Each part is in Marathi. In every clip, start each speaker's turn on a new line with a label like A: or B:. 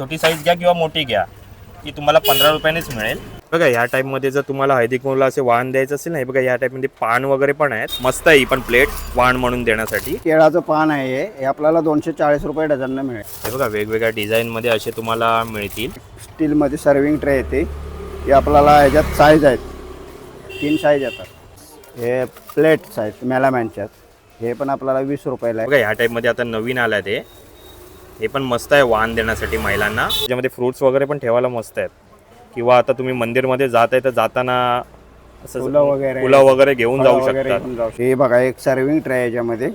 A: छोटी साईज घ्या किंवा मोठी घ्या ती तुम्हाला पंधरा रुपयानेच मिळेल. बघा या टाईपमध्ये जर तुम्हाला हळदी कुंकूला असे वाण द्यायचं असेल ना हे बघा या टाईपमध्ये पान वगैरे पण आहेत. मस्त आहे ही पण प्लेट वाण म्हणून देण्यासाठी.
B: केळाचं पान आहे हे. हे आपल्याला दोनशे चाळीस रुपये डझननं मिळेल.
A: हे बघा वेगवेगळ्या डिझाईनमध्ये असे तुम्हाला मिळतील.
B: स्टीलमध्ये सर्विंग ट्रे येते. हे आपल्याला ह्याच्यात साईज आहेत. तीन साईज येतात. हे प्लेट्स आहेत मेलामॅनच्यात हे पण आपल्याला वीस रुपयाला आहे.
A: बघा ह्या टाईपमध्ये आता नवीन आलं ते. हे पण मस्त आहे वाण देण्यासाठी महिलांना. त्याच्यामध्ये फ्रुट्स वगैरे पण ठेवायला मस्त आहेत. किंवा आता तुम्ही मंदिरमध्ये जात आहे तर जाताना असं
B: फुलं वगैरे
A: फुलं वगैरे घेऊन जाऊ शकतात.
B: हे बघा एक सर्विंग ट्रे आहे याच्यामध्ये.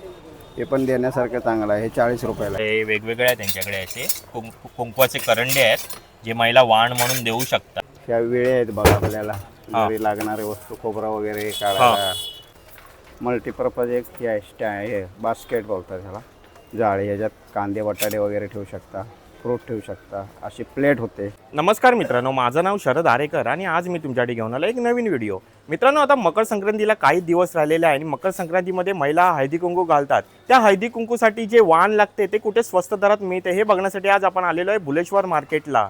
B: हे पण देण्यासारखं चांगलं आहे. हे चाळीस रुपयाला आहे.
A: हे वेगवेगळे आहेत त्यांच्याकडे असे. कुंकू- कुंकवाचे करंडे आहेत जे महिला वाण म्हणून देऊ शकतात.
B: ह्या वेळे आहेत बघा आपल्याला. घरी लागणारे वस्तू खोबरं वगैरे मल्टीपर्पज एक आहे. स्टॅ बास्केट बोलतात ह्याला. जाळी ह्याच्यात कांदे बटाटे वगैरे ठेवू शकता फ्रूट ठेवू शकता अशी प्लेट होते.
A: नमस्कार मित्रांनो माझं नाव शरद आरेकर आणि आज मी तुमच्यासाठी घेऊन आलो एक नवीन व्हिडिओ. मित्रांनो आता मकर संक्रांतीला काही दिवस राहिलेले आहे आणि मकर संक्रांतीमध्ये महिला हळदी कुंकू घालतात. त्या हळदी कुंकूसाठी जे वाण लागते ते कुठे स्वस्त दरात मिळते हे बघण्यासाठी आज आपण आलेलो आहे भुलेश्वर मार्केटला.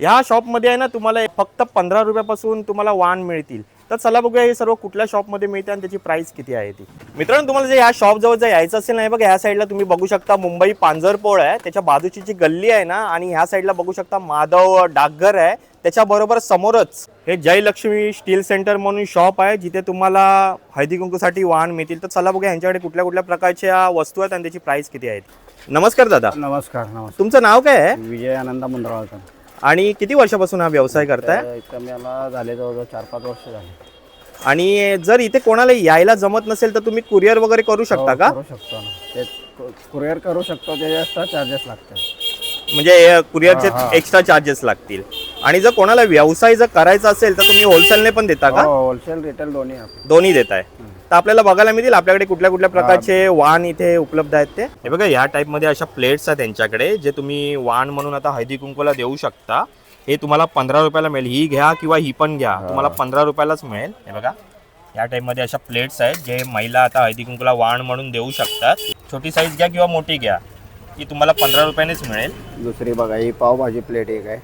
A: ह्या शॉपमध्ये आहे ना तुम्हाला फक्त पंधरा रुपयापासून तुम्हाला वाण मिळतील. तर चला बघूया हे सर्व कुठल्या शॉपमध्ये मिळते आणि त्याची प्राइस किती आहे ती. मित्रांनो तुम्हाला जे ह्या शॉप जवळ जर यायचं असेल ना हे बघा ह्या साईडला तुम्ही बघू शकता मुंबई पांजरपोळ आहे. त्याच्या बाजूची जी गल्ली आहे ना आणि ह्या साईडला बघू शकता माधव डाकघर आहे. त्याच्याबरोबर समोरच हे जयलक्ष्मी स्टील सेंटर म्हणून शॉप आहे. जिथे तुम्हाला हळदी कुंकूसाठी वाहन मिळतील. तर चला बघूया यांच्याकडे कुठल्या कुठल्या प्रकारच्या वस्तू आहेत आणि त्याची प्राइस किती आहेत नमस्कार दादा.
B: नमस्कार नमस्कार.
A: तुमचं नाव काय आहे?
B: विजय आनंद मुंद्राळकर
A: आणि किती वर्षापासून हा व्यवसाय करताय?
B: झाले जवळजवळ चार पाच वर्ष झाले.
A: आणि जर इथे कोणाला यायला जमत नसेल तर तुम्ही कुरिअर वगैरे करू शकता
B: हो,
A: का?
B: करू शकतो ना. ते कुरिअर करू शकतो ते एक्स्ट्रा चार्जेस लागतात.
A: म्हणजे कुरिअरचे
B: हा, हा.
A: एक्स्ट्रा चार्जेस लागतील. आणि जर कोणाला व्यवसाय जर करायचा असेल तर तुम्ही होलसेलने पण देता का?
B: होलसेल रिटेल दोन्ही आपण
A: दोन्ही देताय. तर आपल्याला बघायला मिळतील. आपल्याकडे कुठल्या कुठल्या प्रकारचे वाण इथे उपलब्ध आहेत ते. हे बघा या टाईपमध्ये अशा प्लेट्स आहेत त्यांच्याकडे जे तुम्ही वाण म्हणून आता हळदी कुंकूला देऊ शकता. हे तुम्हाला पंधरा रुपयाला मिळेल. ही घ्या किंवा ही पण घ्या. तुम्हाला पंधरा रुपयालाच मिळेल. हे बघा या टाईपमध्ये अशा प्लेट्स आहेत जे महिला आता हळदी कुंकूला वाण म्हणून देऊ शकतात. छोटी साईज घ्या किंवा मोठी घ्या. ती तुम्हाला पंधरा रुपयानेच मिळेल.
B: दुसरी बघा ही पावभाजी प्लेट एक आहे.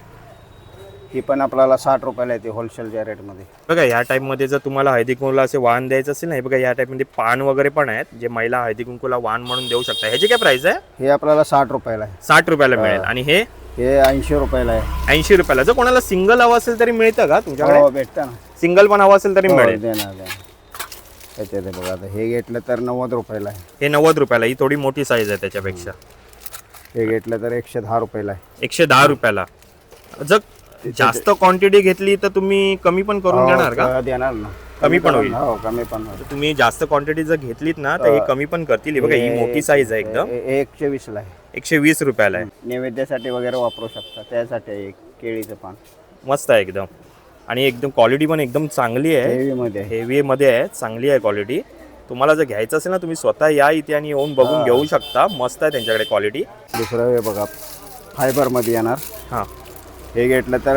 B: ही पण आपल्याला साठ रुपयाला येते होलसेलच्या रेटमध्ये.
A: बघा या टाईपमध्ये जर तुम्हाला हळदी कुंकूला असे वाण द्यायचं असेल ना हे बघा या टाईपमध्ये पान वगैरे पण आहेत जे महिला हळदी कुंकूला वाण म्हणून देऊ शकता ह्याची काय प्राइस आहे?
B: हे आपल्याला साठ रुपयाला आहे.
A: साठ रुपयाला मिळेल. आणि हे?
B: हे ऐंशी रुपयाला आहे.
A: ऐंशी रुपयाला. जर कोणाला सिंगल हवं असेल तरी मिळतं का तुमच्याकडे?
B: हो भेटतं ना.
A: सिंगल पण हवं असेल तरी
B: हो,
A: मिळेल.
B: देणार त्याच्यात हे बघा आता हे घेतलं तर नव्वद रुपयाला आहे.
A: हे नव्वद रुपयाला ही थोडी मोठी साईज आहे त्याच्यापेक्षा.
B: हे घेतलं तर एकशे दहा रुपयाला आहे.
A: एकशे दहा रुपयाला. जर जास्त क्वांटिटी घेतली तर तुम्ही कमी पण करून देणार का?
B: हो, देणार ना.
A: कमी पण होईल.
B: हो कमी पण होईल.
A: तुम्ही जास्त क्वांटिटी जर घेतलीत ना तर हे कमी पण करतील. हे बघा ही मोठी साईज आहे एकदम.
B: हे- हे एकशे वीसला आहे.
A: एकशे वीस रुपयाला आहे.
B: नैवेद्यासाठी वगैरे वापरू शकता. त्यासाठी आहे एक केळीचं पान.
A: मस्त आहे एकदम. आणि एकदम क्वालिटी पण एकदम चांगली आहे.
B: हेवीमध्ये आहे.
A: हेवी मध्ये आहे. चांगली आहे क्वालिटी तुम्हाला जर घ्यायचं असेल ना तुम्ही स्वतः या इथे आणि येऊन बघून घेऊ शकता. मस्त आहे त्यांच्याकडे क्वालिटी
B: दुसरं हे बघा फायबरमध्ये येणार.
A: हां.
B: हे घेतलं तर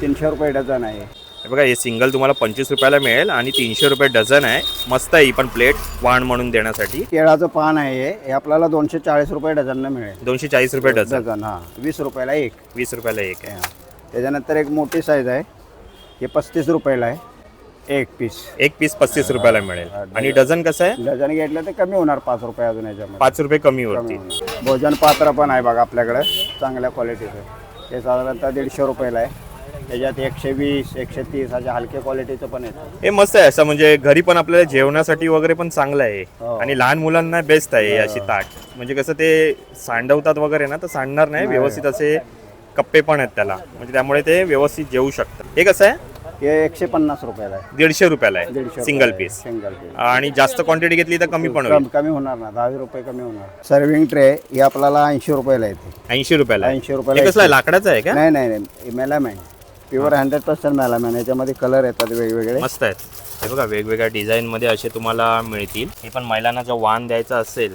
B: तीनशे रुपये डझन आहे.
A: हे बघा हे सिंगल तुम्हाला पंचवीस रुपयाला मिळेल आणि तीनशे रुपये डझन आहे. मस्त आहे ही पण प्लेट वाण म्हणून देण्यासाठी.
B: केळाचं पान आहे हे. हे आपल्याला दोनशे चाळीस रुपये डझननं मिळेल.
A: दोनशे चाळीस रुपये डझन.
B: डझन हां. वीस रुपयाला एक.
A: वीस रुपयाला एक आहे.
B: हा. त्याच्यानंतर एक मोठी साईज आहे. हे पस्तीस रुपयाला आहे. एक पीस
A: एक पीस पस्तीस रुपयाला मिळेल. आणि डझन. कसं आहे?
B: डझन घेतलं तर कमी होणार पाच रुपये अजून याच्यामध्ये.
A: पाच रुपये कमी होतील
B: होणार. भोजन पात्र पण आहे बघा आपल्याकडे चांगल्या क्वालिटीचं ते साधारणतः दीडशे रुपयाला आहे. त्याच्यात एकशे वीस एकशे तीस अशा हलक्या क्वालिटीचं पण येतं
A: हे मस्त आहे. असं म्हणजे घरी पण आपल्याला जेवणासाठी वगैरे पण चांगलं आहे.
B: हो.
A: आणि लहान मुलांना बेस्ट आहे हे अशी ताट. म्हणजे कसं ते सांडवतात वगैरे ना तर सांडणार नाही. व्यवस्थित असे कप्पे पण आहेत त्याला. म्हणजे त्यामुळे ते व्यवस्थित जेवू शकतात. हे कसं आहे?
B: हे एकशे पन्नास रुपयाला आहे.
A: दीडशे रुपयाला आहे.
B: दीडशे
A: सिंगल पीस
B: सिंगल पीस
A: आणि जास्त क्वांटिटी घेतली तर कमी पण होईल.
B: कमी कमी होणार ना दहा रुपये कमी होणार. सर्विंग ट्रे ही आपल्याला ऐंशी रुपयाला येते.
A: ऐंशी रुपयाला आहे.
B: ऐंशी रुपयाला
A: हे कसलं आहे लाकडाचं आहे का?
B: नाही नाही नाही. Melamine. Pure hundred percent melamine. याच्यामध्ये कलर येतात वेगवेगळे.
A: मस्त आहेत. हे बघा वेगवेगळ्या डिझाईन मध्ये असे तुम्हाला मिळतील. हे पण महिलांना जर वाण द्यायचा असेल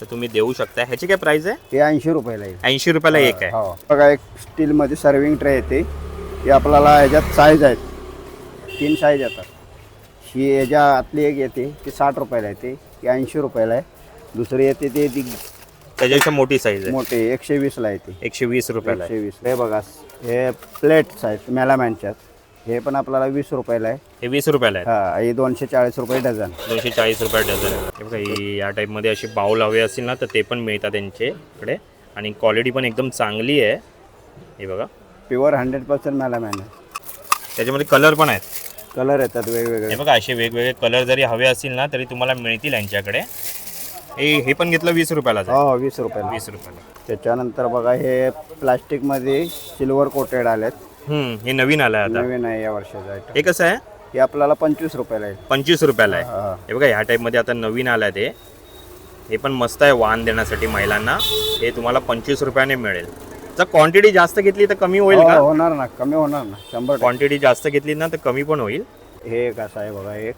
A: तर तुम्ही देऊ शकता. ह्याची काय प्राइस आहे?
B: हे ऐंशी रुपयाला येईल
A: ऐंशी रुपयाला एक आहे.
B: हो. बघा एक स्टीलमध्ये सर्विंग ट्रे येते. ही आपल्याला ह्याच्यात साईज आहेत. तीन साईज येतात. ही ह्याच्या आतली एक येते ती साठ रुपयाला येते ही ऐंशी रुपयाला आहे. दुसरी येते ती ती
A: त्याच्यापेक्षा मोठी साईज आहे.
B: मोठी एकशे वीसला आहे ती
A: एकशे वीस रुपयाला आहे.
B: एकशे वीस. हे बघा हे प्लेट्स आहेत मेलामॅनच्यात हे पण आपल्याला वीस रुपयाला आहे.
A: हे वीस रुपयाला आहे.
B: हा हे दोनशे चाळीस रुपये डझन.
A: दोनशे चाळीस रुपये डझन हे बघा ही या टाईपमध्ये अशी बाऊल हवे असतील ना तर ते पण मिळतात त्यांच्याकडे आणि क्वालिटी पण एकदम चांगली आहे. हे बघा.
B: प्युअर हंड्रेड पर्सेंट मेलामॅन आहे.
A: त्याच्यामध्ये कलर पण आहेत.
B: कलर येतात वेगवेगळे.
A: हे बघा असे वेगवेगळे कलर जरी हवे असतील ना तरी तुम्हाला मिळतील यांच्याकडे. हे हे पण घेतलं वीस रुपयालाच आहे.
B: हो हो वीस रुपयाला.
A: वीस रुपयाला.
B: त्याच्यानंतर बघा हे प्लास्टिकमध्ये सिल्वर कोटेड आलेत.
A: हम्म, हे नवीन आलं आहे आता.
B: नवीन आहे या वर्षाचं
A: हे कसं आहे?
B: हे आपल्याला पंचवीस रुपयाला आहे.
A: पंचवीस रुपयाला आहे.
B: हा.
A: बघा ह्या टाईपमध्ये आता नवीन आलं आहे ते. हे पण मस्त आहे वाण देण्यासाठी महिलांना. हे तुम्हाला पंचवीस रुपयाने मिळेल. जर क्वांटिटी जास्त घेतली तर कमी होईल
B: हो,
A: का
B: होणार ना. कमी होणार ना. शंभर टक्के.
A: क्वांटिटी जास्त घेतली ना तर कमी पण होईल.
B: हे एक असं आहे बघा एक.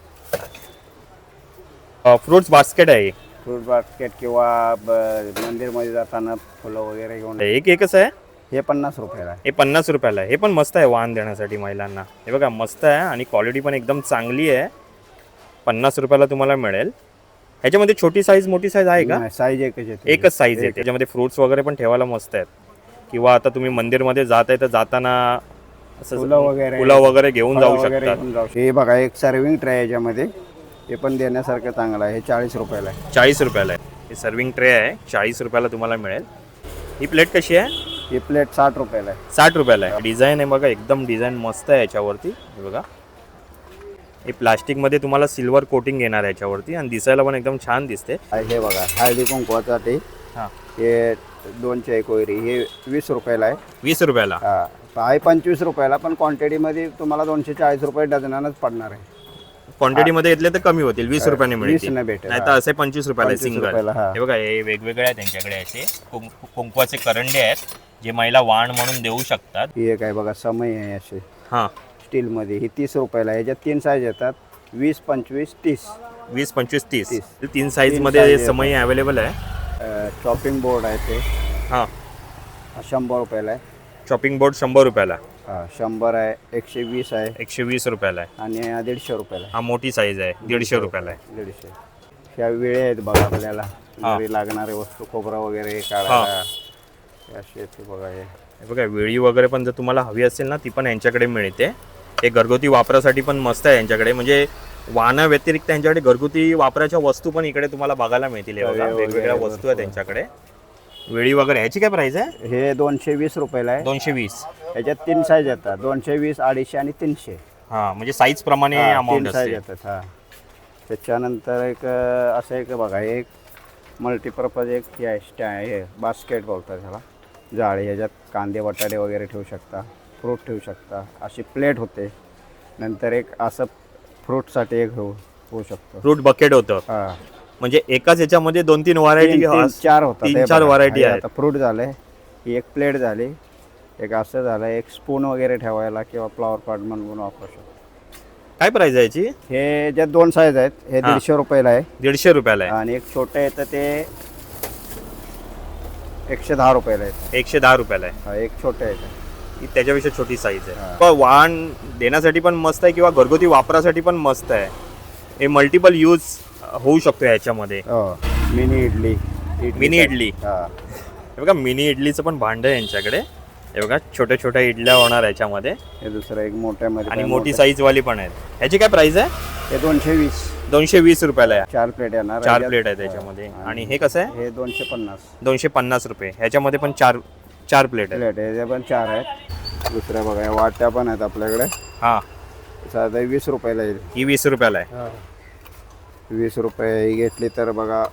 A: फ्रुट्स बास्केट आहे.
B: फ्रूट बास्केट किंवा ब- मंदिरमध्ये जाताना फुलं वगैरे घेऊन
A: एक एकच आहे?
B: हे पन्नास रुपयाला आहे.
A: हे पन्नास रुपयाला आहे. हे पण मस्त आहे वाण देण्यासाठी महिलांना. हे बघा मस्त आहे आणि क्वालिटी पण एकदम चांगली आहे. पन्नास रुपयाला तुम्हाला मिळेल. ह्याच्यामध्ये छोटी साईज मोठी साईज आहे का?
B: साईज एकच येते
A: एकच साईज आहे. त्याच्यामध्ये फ्रुट्स वगैरे पण ठेवायला मस्त आहेत. किंवा आता तुम्ही मंदिरमध्ये जात आहे तर जाताना असं
B: फुलं वगैरे
A: फुलं वगैरे घेऊन
B: फळं
A: जाऊ
B: वगैरे
A: शकतात.
B: घेऊन जाऊ शकतात. हे बघा एक सर्विंग ट्रे आहे याच्यामध्ये. हे पण देण्यासारखं चांगलं आहे. हे चाळीस रुपयाला आहे.
A: चाळीस रुपयाला आहे. हे सर्विंग ट्रे आहे. चाळीस रुपयाला तुम्हाला मिळेल. ही प्लेट कशी आहे?
B: ही प्लेट साठ रुपयाला आहे.
A: साठ रुपयाला आहे. डिझाईन आहे बघा एकदम डिझाईन मस्त आहे याच्यावरती. हे बघा. हे प्लास्टिकमध्ये तुम्हाला सिल्वर कोटिंग येणार आहे याच्यावरती आणि दिसायला पण एकदम छान दिसते.
B: हे बघा हळदी कुंकवासाठी
A: हां.
B: हे दोनशे एक वैरी हे वीस रुपयाला आहे.
A: वीस रुपयाला?
B: हा आहे पंचवीस रुपयाला पण क्वांटिटीमध्ये तुम्हाला दोनशे चाळीस रुपये डझनानच पडणार आहे.
A: क्वांटिटीमध्ये घेतले तर कमी होतील वीस रुपयाने मिळतील.
B: भेटेल
A: नाही तर असे पंचवीस रुपयाला
B: 25
A: सिंगल
B: रुपयाला, हा.
A: हे बघा हे वेगवेगळे आहेत त्यांच्याकडे असे. कुंकु- कुंकवाचे करंडे आहेत जे महिला वाण म्हणून देऊ शकतात.
B: ही एक आहे बघा समय आहे असे
A: हां.
B: स्टीलमध्ये ही तीस रुपयाला आहे. ह्याच्यात तीन साईज येतात. वीस पंचवीस तीस.
A: वीस पंचवीस तीस.
B: तीस.
A: तीन साईजमध्ये
B: size
A: समय अवेलेबल आहे.
B: चॉपिंग बोर्ड आहे ते.
A: हां.
B: हा शंभर रुपयाला आहे.
A: शॉपिंग बोर्ड शंभर रुपयाला.
B: हा शंभर आहे एकशे वीस आहे.
A: एकशे वीस रुपयाला आहे.
B: आणि हा दीडशे रुपयाला
A: हा मोठी साईज आहे. दीडशे रुपयाला आहे.
B: आहे दीडशे. ह्या वेळे आहेत बघा आपल्याला. घरी लागणारे वस्तू खोबरं वगैरे काढायला. हे. असे आहेत ते बघा हे.
A: हे बघा वेळी वगैरे पण जर तुम्हाला हवी असेल ना ती पण यांच्याकडे मिळते. हे घरगुती वापरासाठी पण मस्त आहे यांच्याकडे. म्हणजे वाहना व्यतिरिक्त यांच्याकडे घरगुती वापराच्या वस्तू पण इकडे तुम्हाला बघायला मिळतील. हे बघा वेगवेगळ्या वस्तू आहेत त्यांच्याकडे. वेळी वगैरे ह्याची काय प्राइस आहे?
B: हे दोनशे वीस रुपयाला आहे.
A: दोनशे वीस
B: ह्याच्यात तीन साईज येतात. दोनशे वीस अडीचशे आणि तीनशे.
A: हा म्हणजे साईज प्रमाणे अमाऊंट
B: साईज
A: असते.
B: येतात हा. त्याच्यानंतर एक अं, असं एक बघा एक मल्टीपर्पज एक हे आहे स्टॅ हे बास्केट बोलतात ह्याला. जाळी ह्याच्यात कांदे बटाटे वगैरे ठेवू शकता फ्रूट ठेवू शकता. अशी प्लेट होते. नंतर एक असं फ्रूटसाठी एक होऊ होऊ शकतो.
A: फ्रूट बकेट होतं.
B: हा.
A: म्हणजे एकाच याच्यामध्ये दोन तीन व्हरायटी
B: तीन- तीन- चार होतात.
A: तीन
B: हे
A: चार
B: बघा.
A: व्हरायटी
B: हे
A: आहेत.
B: आता फ्रूट झाले. ही एक प्लेट झाली. एक असं झालं. एक स्पून वगैरे ठेवायला किंवा फ्लॉवर पॉट म्हणून वापरू शकतो.
A: काय प्राइस आहे याची?
B: हे ज्यात दोन साईज आहेत हे
A: हा.
B: दीडशे रुपयाला आहे.
A: दीडशे रुपयाला आहे.
B: आणि एक छोटं येतं ते एकशे दहा रुपयाला येतं
A: एकशे दहा रुपयाला आहे.
B: हा, एक छोटं येतं
A: ही त्याच्यापेक्षा छोटी साईज आहे. पण वाहन देण्यासाठी पण मस्त आहे किंवा घरगुती वापरासाठी पण मस्त आहे. हे मल्टिपल यूज होऊ शकतो याच्यामध्ये
B: हो. मिनी इडली.
A: मिनी इडली.
B: हा.
A: बघा मिनी इडलीचं पण भांड आहे यांच्याकडे. हे बघा छोट्या छोट्या इडल्या होणार याच्यामध्ये.
B: हे दुसरं एक मोठ्यामध्ये
A: आणि मोठी. साईज वाली पण आहेत. ह्याची काय प्राइस आहे?
B: हे दोनशे वीस
A: दोनशे वीस रुपयाला आहे.
B: चार प्लेट येणार.
A: चार प्लेट आहे त्याच्यामध्ये आणि हे कसं आहे?
B: हे दोनशे पन्नास.
A: दोनशे पन्नास रुपये. ह्याच्यामध्ये पण चार चार प्लेट आहे
B: प्लेट आहे पण चार आहेत. दुसऱ्या बघा या वाट्या पण आहेत आपल्याकडे.
A: हां.
B: साधा वीस रुपयाला येईल.
A: ही वीस रुपयाला आहे.
B: वीस रुपये ही घेतली तर बघा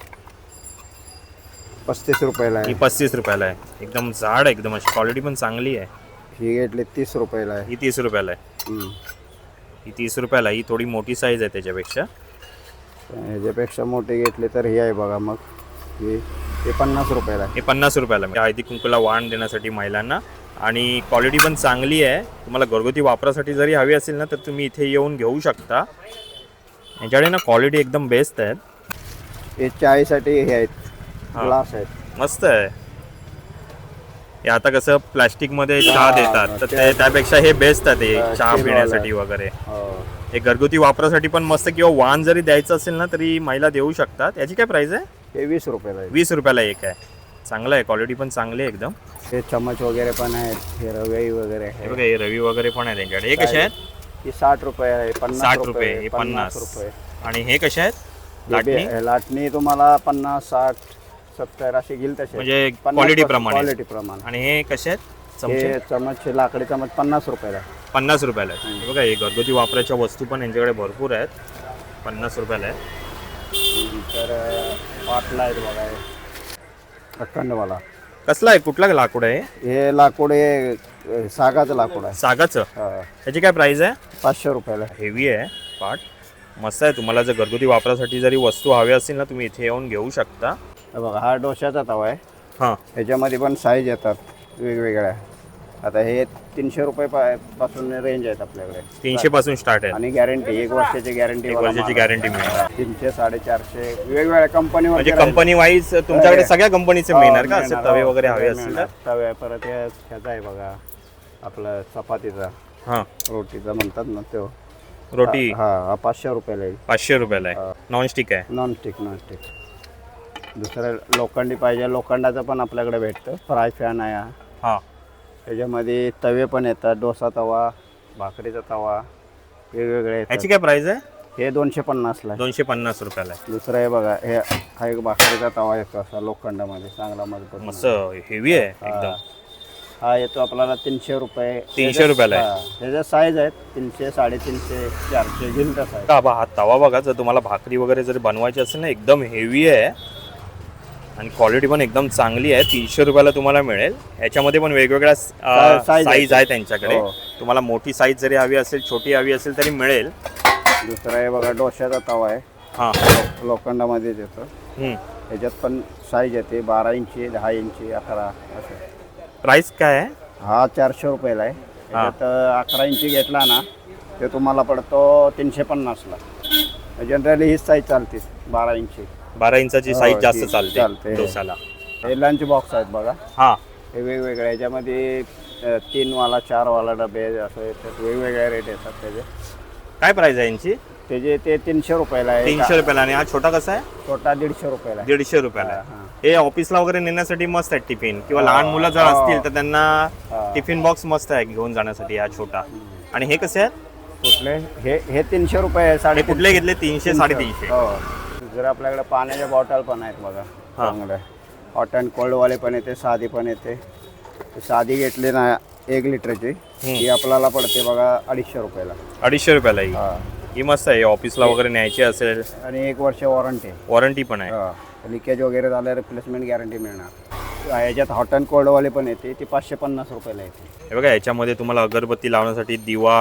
B: पस्तीस रुपयाला
A: ही
B: आहे.
A: पस्तीस रुपयाला आहे. एकदम जाड आहे एकदम अशी क्वालिटी पण चांगली आहे.
B: ही घेतली तीस रुपयाला आहे.
A: ही तीस रुपयाला आहे.
B: हम्म.
A: ही तीस रुपयाला ही थोडी मोठी साईज आहे त्याच्यापेक्षा.
B: ह्याच्यापेक्षा मोठी घेतली तर ही आहे बघा मग. ही हे पन्नास रुपयाला आहे.
A: हे पन्नास रुपयाला आहे. हळदी कुंकूला वाण देण्यासाठी महिलांना आणि क्वालिटी पण चांगली आहे. तुम्हाला घरगुती वापरासाठी जरी हवी असेल ना तर तुम्ही इथे येऊन घेऊ शकता. यांच्याकडे ना क्वालिटी एकदम बेस्ट आहेत.
B: हे चायसाठी हे आहेत.
A: हा.
B: ग्लास आहेत.
A: मस्त आहे. हे आता कसं प्लॅस्टिकमध्ये चहा
B: हा,
A: देतात. तर
B: ते-
A: ते त्यापेक्षा हे बेस्ट आहे ते
B: हा,
A: चहा पिण्यासाठी
B: आहे.
A: वगैरे.
B: हो.
A: हे घरगुती वापरासाठी पण मस्त किंवा वाण जरी द्यायचं असेल ना तरी महिला देऊ शकतात. याची काय प्राइस आहे?
B: हे वीस रुपयाला आहे.
A: वीस रुपयाला एक आहे. चांगलं आहे क्वालिटी पण चांगली आहे एकदम.
B: हे चमच वगैरे पण आहेत हे रवई वगैरे
A: हे
B: आहे.
A: बघा हे रवी वगैरे पण आहे त्यांच्याकडे हे कसे आहेत?
B: ही साठ रुपये आहे पन्नास
A: 60 रुपये, हे
B: पन्नास
A: 50.
B: रुपये.
A: आणि हे कसे आहेत?
B: हे
A: लाटणी?
B: बे- हे लाटणी तुम्हाला पन्नास साठ सत्तर असे घेईल तसे.
A: म्हणजे क्वालिटी प्रमाणे.
B: क्वालिटी प्रमाणे.
A: आणि हे कसे आहेत? चमचे?
B: हे चमच लाकडी चमच पन्नास रुपयाला आहे.
A: पन्नास रुपयाला आहे. हे बघा हे घरगुती वापराच्या वस्तू पण यांच्याकडे भरपूर आहेत. पन्नास रुपयाला आहे.
B: तर पाटला आहेत बघा हे. अखंडवाला
A: कसला आहे? कुठला लाकूड आहे?
B: हे लाकूड हे अ, सागाचं लाकूड आहे.
A: सागाचं?
B: हा.
A: त्याची काय प्राइस आहे?
B: पाचशे रुपयाला.
A: हेवी आहे. पाट मस्त आहे. तुम्हाला जर घरगुती वापरासाठी जरी वस्तू हव्या असतील ना तुम्ही इथे येऊन घेऊ शकता.
B: हे बघा हा डोशाचा तवा आहे.
A: हां.
B: ह्याच्यामध्ये पण साईज येतात वेगवेगळ्या. आता हे तीनशे रुपये पा- पासून रेंज आहेत आपल्याकडे.
A: तीनशे पासून स्टार्ट आहे.
B: आणि गॅरंटी एक वर्षाची गॅरंटी
A: एक वर्षाची गॅरंटी मिळणार.
B: तीनशे साडेचारशे वेगवेगळ्या कंपनीवर
A: म्हणजे कंपनी वाईज तुमच्याकडे सगळ्या कंपनीचे मिळणार का? असे तवे वगैरे हवे असतील तर?
B: हो, तवे परत हे ह्याचा आहे बघा आपलं चपातीचा.
A: हां.
B: रोटीचा म्हणतात ना तो.
A: रोटी?
B: हा हा पाचशे रुपयाला येईल
A: पाचशे रुपयाला आहे. नॉनस्टिक आहे.
B: नॉनस्टिक नॉनस्टिक दुसरं लोखंडी पाहिजे लोखंडाचं पण आपल्याकडे भेटतं. फ्राय फॅन आहे हा.
A: हां.
B: त्याच्यामध्ये तवे पण येतात डोसा तवा भाकरीचा तवा वेगवेगळे येतात.
A: ह्याची काय प्राइस आहे?
B: हे दोनशे पन्नासला आहे.
A: दोनशे पन्नास रुपयाला आहे.
B: दुसरं हे बघा हे हा एक भाकरीचा तवा येतो असा लोखंडामध्ये चांगला मजबूत.
A: मस्त हेवी आहे एकदम.
B: हा येतो आपल्याला तीनशे रुपये.
A: तीनशे रुपयाला आहे.
B: त्याच्या साईज आहेत तीनशे साडेतीनशे चारशे घेईल तसा आहे
A: का बा हा तवा बघा जर तुम्हाला भाकरी वगैरे जर बनवायची असेल ना एकदम हेवी आहे. आणि क्वालिटी पण एकदम चांगली आहे. तीनशे रुपयाला तुम्हाला मिळेल. याच्यामध्ये पण वेगवेगळ्या साईज. आहे त्यांच्याकडे.
B: हो.
A: तुम्हाला मोठी साईज जरी हवी असेल छोटी हवी असेल तरी मिळेल.
B: दुसरा हे बघा डोश्याचा तवा आहे.
A: हां.
B: लो- लोखंडामध्येच येतो
A: हम्म.
B: त्याच्यात पण साईज येते बारा इंची दहा इंची अकरा असं.
A: प्राइस काय आहे?
B: हा चारशे रुपयाला आहे. त्याच्यात अकरा इंची घेतला ना ते तुम्हाला पडतो तीनशे पन्नासला. जनरली हीच साईज चालते बारा इंची.
A: बारा इंचाची
B: हो,
A: साईज जास्त
B: ही
A: चालते
B: चालते.
A: डोसाला.
B: हे लंच बॉक्स आहेत बघा.
A: हां.
B: हे वेगवेगळे याच्यामध्ये अ, तीन वाला चार वाला डबे असं येतात. वेगवेगळे रेट येतात त्याचे.
A: काय प्राइस आहे यांची?
B: त्याचे ते तीनशे रुपयाला आहे.
A: तीनशे रुपयाला आणि हा छोटा कसा आहे?
B: छोटा दीडशे रुपयाला आहे.
A: दीडशे रुपयाला आहे.
B: हा.
A: हे. ऑफिसला वगैरे नेण्यासाठी मस्त आहे टिफिन. किंवा लहान मुलं जर. असतील तर त्यांना. टिफिन बॉक्स मस्त आहे घेऊन जाण्यासाठी हा छोटा. आणि हे कसे आहेत?
B: कुठले? हे हे तीनशे रुपये आहे साडे
A: कुठले घेतले? तीनशे. साडेतीनशे.
B: हो. जर आपल्याकडे पाण्याच्या बॉटल पण आहेत बघा
A: हा.
B: चांगले. हॉट अँड कोल्डवाले पण येते साधी पण येते. साधी घेतली ना एक लिटरची ही आपल्याला पडते बघा अडीचशे रुपयाला.
A: अडीचशे रुपयाला ही?
B: हा.
A: ही मस्त आहे ऑफिसला वगैरे न्यायची असेल.
B: आणि एक वर्ष वॉरंटी.
A: वॉरंटी पण आहे.
B: लिकेज वगैरे झालं रिप्लेसमेंट गॅरंटी मिळणार. याच्यात हॉट अँड कोल्डवाले पण येते ती पाचशे पन्नास रुपयाला येते.
A: हे बघा याच्यामध्ये तुम्हाला अगरबत्ती लावण्यासाठी दिवा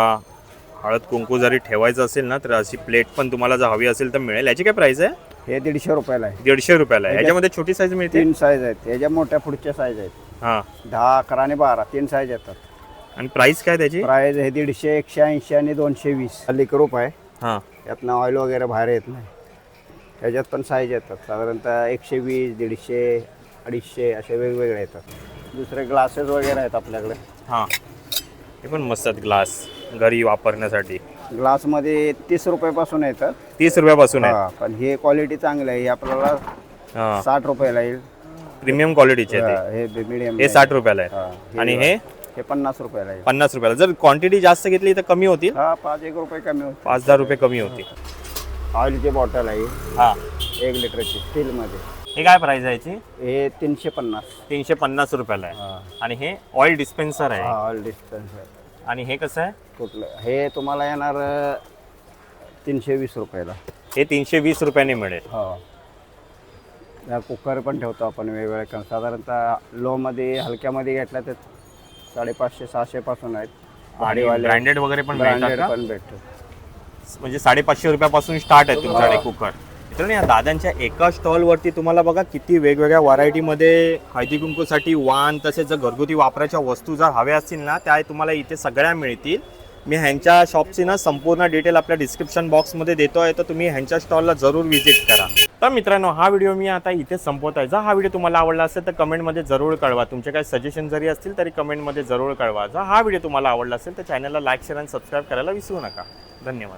A: हळद कुंकू जरी ठेवायचं असेल ना तर अशी प्लेट पण तुम्हाला जर हवी असेल तर मिळेल. याची काय प्राइस आहे?
B: हे दीडशे रुपयाला आहे.
A: दीडशे रुपयाला आहे. याच्यामध्ये छोटी साईज मिळते?
B: तीन साईज आहेत. याच्या मोठ्या पुढच्या साईज आहेत.
A: हां.
B: दहा अकरा आणि बारा तीन साईज येतात.
A: आणि प्राइस काय त्याची?
B: प्राईज हे दीडशे एकशे ऐंशी आणि दोनशे वीस. लिकरूप आहे.
A: हां.
B: यातनं ऑइल वगैरे बाहेर येत नाही. त्याच्यात पण साईज येतात. साधारणतः एकशे वीस दीडशे अडीचशे असे वेगवेगळे येतात. दुसरे ग्लासेस वगैरे आहेत आपल्याकडे.
A: हां. हे पण मस्त आहेत ग्लास घरी वापरण्यासाठी?
B: ग्लासमध्ये तीस रुपयापासून येतात.
A: तीस रुपयापासून आहे?
B: हा, पण हे क्वालिटी चांगली आहे. हे आपल्याला
A: हां.
B: साठ रुपयाला येईल.
A: प्रीमियम क्वालिटीचे आहे
B: हा, हे मिडियम
A: हे साठ रुपयाला आहे. आणि हे?
B: हे पन्नास रुपयाला येईल.
A: पन्नास रुपयाला. जर क्वांटिटी जास्त घेतली तर कमी होतील?
B: हा पाच एक रुपये कमी होते
A: पाच दहा रुपये कमी होतील.
B: ऑइलची बॉटल आहे.
A: हां.
B: एक लिटरची स्टीलमध्ये.
A: हे काय प्राइस आहे याची?
B: हे तीनशे पन्नास.
A: तीनशे पन्नास रुपयाला आहे. आणि हे ऑइल डिस्पेन्सर आहे.
B: ऑइल डिस्टन्स
A: आणि हे कसं आहे?
B: कुठलं? हे तुम्हाला येणार तीनशे वीस रुपयाला.
A: हे तीनशे वीस रुपयाने मिळेल.
B: हो. कुकर पण ठेवतो आपण वेगवेगळे कारण साधारणतः लोमध्ये हलक्यामध्ये घेतला तर साडेपाचशे सहाशे पासून आहेत.
A: आणि ब्रँडेड वगैरे पण मिळतात
B: ब्रँडेड
A: का?
B: पण भेटतो
A: म्हणजे साडेपाचशे रुपयापासून स्टार्ट आहे तुमच्याकडे कुकर. मित्रांनो या दादांच्या एका स्टॉलवरती तुम्हाला बघा किती वेगवेगळ्या व्हरायटीमध्ये हळदी कुंकूसाठी वाण तसेच जर घरगुती वापराच्या वस्तू जर हव्या असतील ना त्या तुम्हाला इथे सगळ्या मिळतील. मी ह्यांच्या शॉपची ना संपूर्ण डिटेल आपल्या डिस्क्रिप्शन बॉक्समध्ये देतो आहे तर तुम्ही ह्यांच्या स्टॉलला जरूर व्हिजिट करा. तर मित्रांनो हा व्हिडिओ मी आता इथे संपवत आहे. जर हा व्हिडिओ तुम्हाला आवडला असेल तर कमेंटमध्ये जरूर कळवा. तुमचे काही सजेशन जरी असतील तरी कमेंटमध्ये जरूर कळवा. जर हा व्हिडिओ तुम्हाला आवडला असेल तर चॅनलला लाईक शेअर आणि सबस्क्राईब करायला विसरू नका. धन्यवाद.